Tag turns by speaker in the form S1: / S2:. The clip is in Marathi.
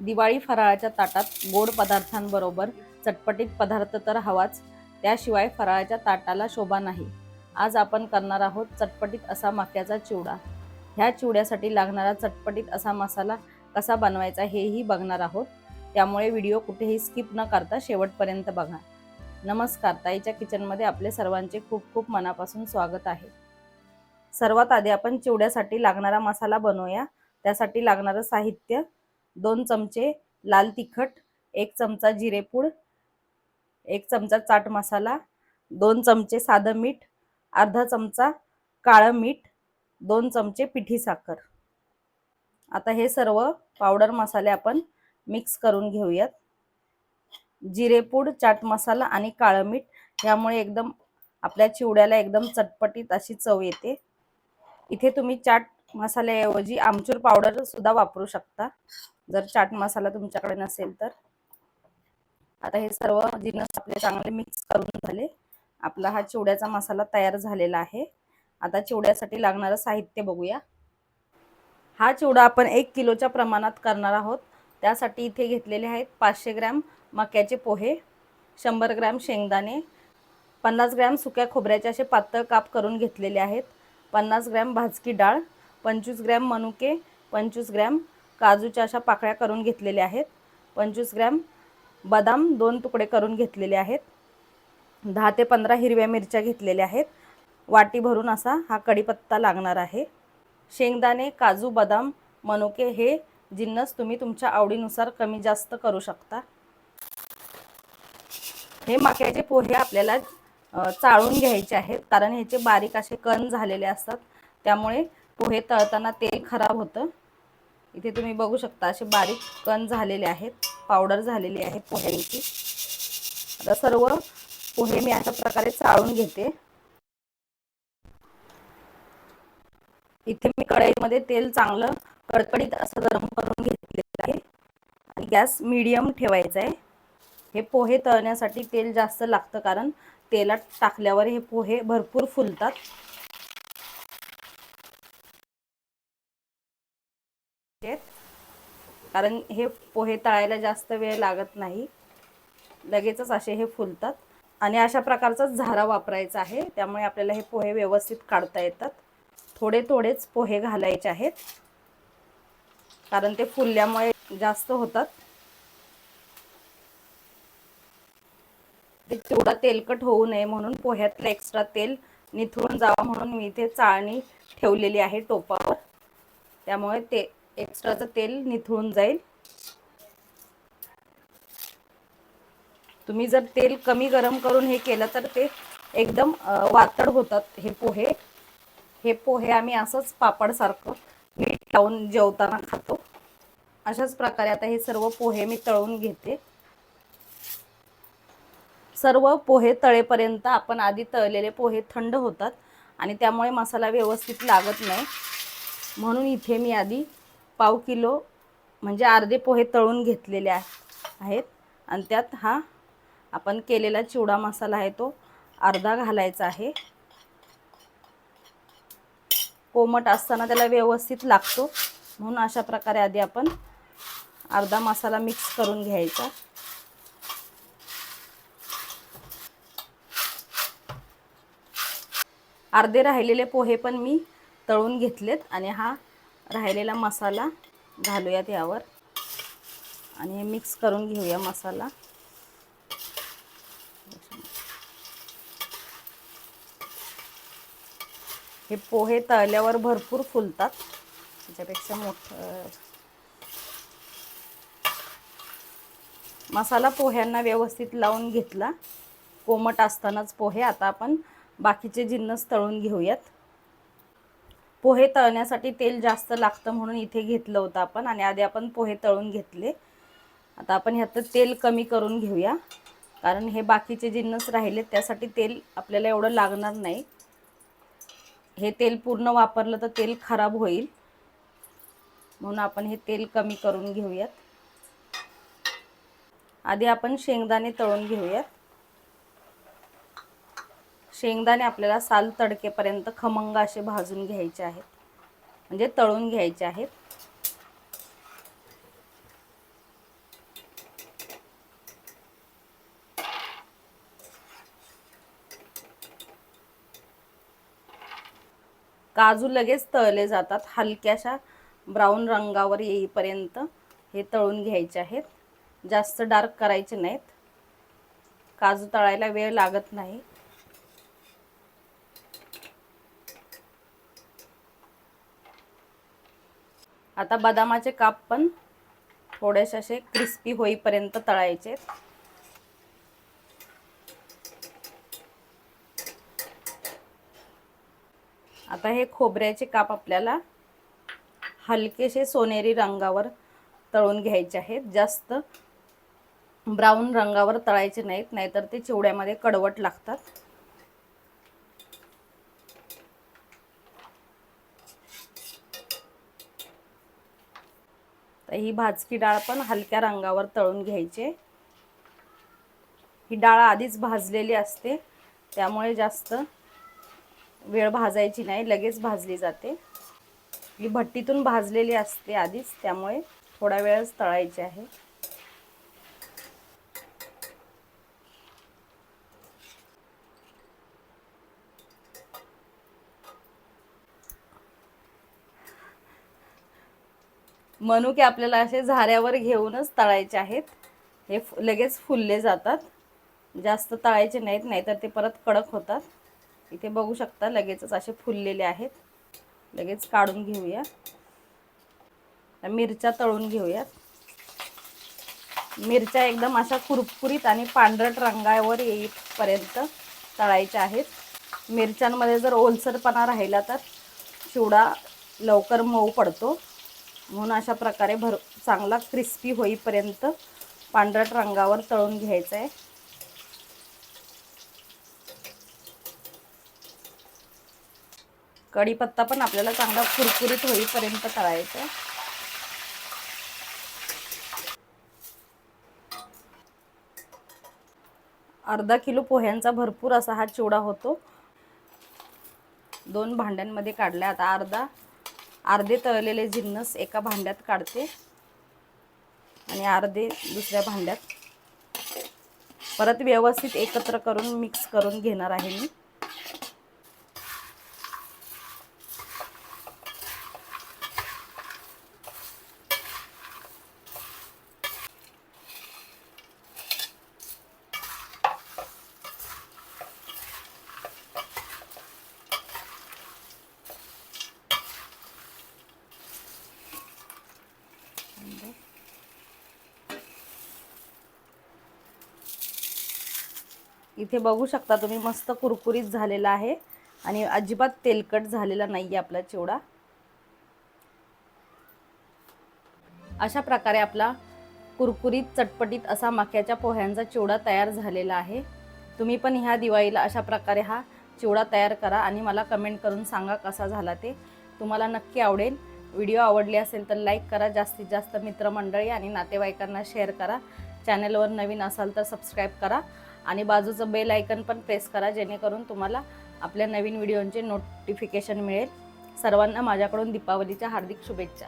S1: दिवाळी फराळाच्या ताटात गोड पदार्थांबरोबर चटपटीत पदार्थ तर हवाच त्याशिवाय फराळाच्या ताटाला शोभा नाही. आज आपण करणार आहोत चटपटीत असा मक्याचा चिवडा. ह्या चिवड्यासाठी लागणारा चटपटीत असा मसाला कसा बनवायचा हेही बघणार आहोत. त्यामुळे व्हिडिओ कुठेही स्किप न करता शेवटपर्यंत बघा. नमस्कार ताईच्या किचनमध्ये आपले सर्वांचे खूप खूप मनापासून स्वागत आहे. सर्वात आधी आपण चिवड्यासाठी लागणारा मसाला बनवूया. त्यासाठी लागणारं साहित्य दोन चमचे लाल तिखट एक चमचा जिरेपूड एक चमचा चाट मसाला दोन चमचे साधं मीठ अर्धा चमचा काळं मीठ दोन चमचे पिठी साखर. आता हे सर्व पावडर मसाले आपण मिक्स करून घेऊयात. जिरेपूड चाट मसाला आणि काळं मीठ ह्यामुळे एकदम आपल्या चिवड्याला एकदम चटपटीत अशी चव येते. इथे तुम्ही चाट मसाल्याऐवजी आमचूर पावडर सुद्धा वापरू शकता. जर चाट मसाला तुमच्याकडे नसेल तर. आता हे सर्व जिन्नस आपले चांगले मिक्स करून झाले. आपला हा चिवड्याचा मसाला तयार झालेला आहे. आता चिवड्यासाठी लागणारं साहित्य बघूया. हा चिवडा आपण एक किलोच्या प्रमाणात करणार आहोत. त्यासाठी इथे घेतलेले आहेत पाचशे ग्रॅम मक्याचे पोहे शंभर ग्रॅम शेंगदाणे पन्नास ग्रॅम सुक्या खोबऱ्याचे असे पातळ काप करून घेतलेले आहेत. पन्नास ग्रॅम भाजकी डाळ पंचवीस ग्रॅम मनुके पंचवीस ग्रॅम काजूच्या अशा पाकळ्या करून घेतलेल्या आहेत. पंचवीस ग्रॅम बदाम दोन तुकडे करून घेतलेले आहेत. दहा ते पंधरा हिरव्या मिरच्या घेतलेल्या आहेत. वाटी भरून असा हा कढीपत्ता लागणार आहे. शेंगदाणे काजू बदाम मनुके हे जिन्नस तुम्ही तुमच्या आवडीनुसार कमी जास्त करू शकता. हे मक्याचे पोहे आपल्याला चाळून घ्यायचे आहेत. कारण ह्याचे बारीक असे कण झालेले असतात. त्यामुळे पोहे तळताना तेल खराब होतं. इथे तुम्ही बघू शकता असे बारीक कण झालेले आहेत पावडर झालेली आहे पोह्यांची. आता सर्व पोहे मी अशा प्रकारे चाळून घेते. इथे मी कढईमध्ये तेल चांगलं कडकडीत असं गरम करून घेतलेलं आहे. आणि गॅस मीडियम ठेवायचा आहे. हे पोहे तळण्यासाठी तेल जास्त लागतं कारण तेलात टाकल्यावर हे पोहे भरपूर फुलतात. कारण हे पोहे तळायला जास्त वेळ लागत नाही. लगेचच असे हे फुलतात. आणि अशा प्रकारचाच झारा वापरायचा आहे. त्यामुळे आपल्याला हे पोहे व्यवस्थित काढता येतात. थोडे थोडेच पोहे घालायचे आहेत. कारण ते फुलल्यामुळे जास्त होतात. ते तेवढा तेलकट होऊ नये म्हणून पोह्यातलं एक्स्ट्रा तेल निथळून जावं म्हणून मी इथे चाळणी ठेवलेली आहे टोपावर. त्यामुळे ते एक्स्ट्राचं तेल निथळून जाईल. तुम्ही जर तेल कमी गरम करून हे केलं तर ते एकदम वातड होतात हे पोहे. हे पोहे आम्ही असंच पापडसारखं मीठ लावून जेवताना खातो. अशाच प्रकारे आता हे सर्व पोहे मी तळून घेते. सर्व पोहे तळेपर्यंत आपण आधी तळलेले पोहे थंड होतात आणि त्यामुळे मसाला व्यवस्थित लागत नाही. म्हणून इथे मी आधी पाव किलो म्हणजे अर्धे पोहे तळून घेतलेले आहेत. आणि त्यात हा आपण केलेला चिवडा मसाला आहे तो अर्धा घालायचा आहे. कोमट असताना त्याला व्यवस्थित लागतो. म्हणून अशा प्रकारे आधी आपण अर्धा मसाला मिक्स करून घ्यायचा. अर्धे राहिलेले पोहे पण मी तळून घेतलेत आणि हा राहिलेला मसाला घालूयात यावर. आणि हे मिक्स करून घेऊया मसाला. हे पोहे तळल्यावर भरपूर फुलतात. त्याच्यापेक्षा मोठं मसाला पोह्यांना व्यवस्थित लावून घेतला. कोमट असतानाच पोहे. आता आपण बाकीचे जिन्नस तळून घेऊयात. पोहे तळण्यासाठी तेल जास्त लागतं म्हणून इथे घेतलं होतं आपण. आणि आधी आपण पोहे तळून घेतले. आता आपण ह्यात तेल कमी करून घेऊया. कारण हे बाकीचे जिन्नस राहिले त्यासाठी तेल आपल्याला एवढं लागणार नाही. हे तेल पूर्ण वापरलं तर तेल खराब होईल. म्हणून आपण हे तेल कमी करून घेऊयात. आधी आपण शेंगदाणे तळून घेऊयात. शेंगदाणे आपल्याला साल तडकेपर्यंत खमंग असे भाजून घ्यायचे आहेत. म्हणजे तळून घ्यायचे आहेत. काजू लगेच तळले जातात. हलक्याशा ब्राऊन रंगावर येईपर्यंत हे तळून घ्यायचे आहेत. जास्त डार्क करायचे नाहीत. काजू तळायला वेळ लागत नाही. आता बदामाचे काप पण थोडेसे असे क्रिस्पी होईपर्यंत तळायचे. आता हे खोबऱ्याचे काप आपल्याला हलकेसे सोनेरी रंगावर तळून घ्यायचे आहेत. जास्त ब्राऊन रंगावर तळायचे नाहीत नाहीतर ते चिवड्यामध्ये कडवट लागतात. तर ही भाजकी डाळ पण हलक्या रंगावर तळून घ्यायचे. ही डाळ आधीच भाजलेली असते त्यामुळे जास्त वेळ भाजायची नाही लगेच भाजली जाते. ही भट्टीतून भाजलेली असते आधीच त्यामुळे थोडा वेळच तळायची आहे. मनुके आपल्याला असे झाऱ्यावर घेऊनच तळायचे आहेत. हे लगेच फुलले जातात. जास्त तळायचे नाहीत नाहीतर ते परत कडक होतात. इथे बघू शकता लगेचच असे फुललेले आहेत. लगेच काढून घेऊया. मिरच्या तळून घेऊयात. मिरच्या एकदम अशा कुरकुरीत आणि पांढरट रंगावर येईपर्यंत तळायच्या आहेत. मिरच्यांमध्ये जर ओलसरपणा राहिला तर चिवडा लवकर मऊ पडतो. म्हणून अशा प्रकारे भर चांगला क्रिस्पी होईपर्यंत पांढरट रंगावर तळून घ्यायचं आहे कढीपत्ता पण आपल्याला चांगला कुरकुरीत होईपर्यंत तळायचा आहे अर्धा किलो पोह्यांचा भरपूर असा हा चिवडा होतो. दोन भांड्यांमध्ये काढल्या आता अर्धा अर्धे तळलेले जिन्नस एका भांड्यात काढते. आणि अर्धे दुसऱ्या भांड्यात. परत व्यवस्थित एकत्र करून मिक्स करून घेणार आहे मी. इथे बघू शकता तुम्ही मस्त कुरकुरीत झालेला आहे. आणि अजिबात तेलकट झालेला नाही आहे आपला चिवडा. अशा प्रकारे आपला कुरकुरीत चटपटीत असा मक्याच्या पोह्यांचा चिवडा तयार झालेला आहे. तुम्ही पण ह्या दिवाळीला अशा प्रकारे हा चिवडा तयार करा आणि मला कमेंट करून सांगा कसा झाला ते. तुम्हाला नक्की आवडेल. व्हिडिओ आवडले असेल तर लाईक करा जास्तीत जास्त मित्रमंडळी आणि नातेवाईकांना शेअर करा. चॅनलवर नवीन असाल तर सबस्क्राईब करा. आणि बाजूचं बेल आयकन पण प्रेस करा जेणेकरून तुम्हाला आपल्या नवीन व्हिडिओंचे नोटिफिकेशन मिळेल. सर्वांना माझ्याकडून दीपावलीच्या हार्दिक शुभेच्छा.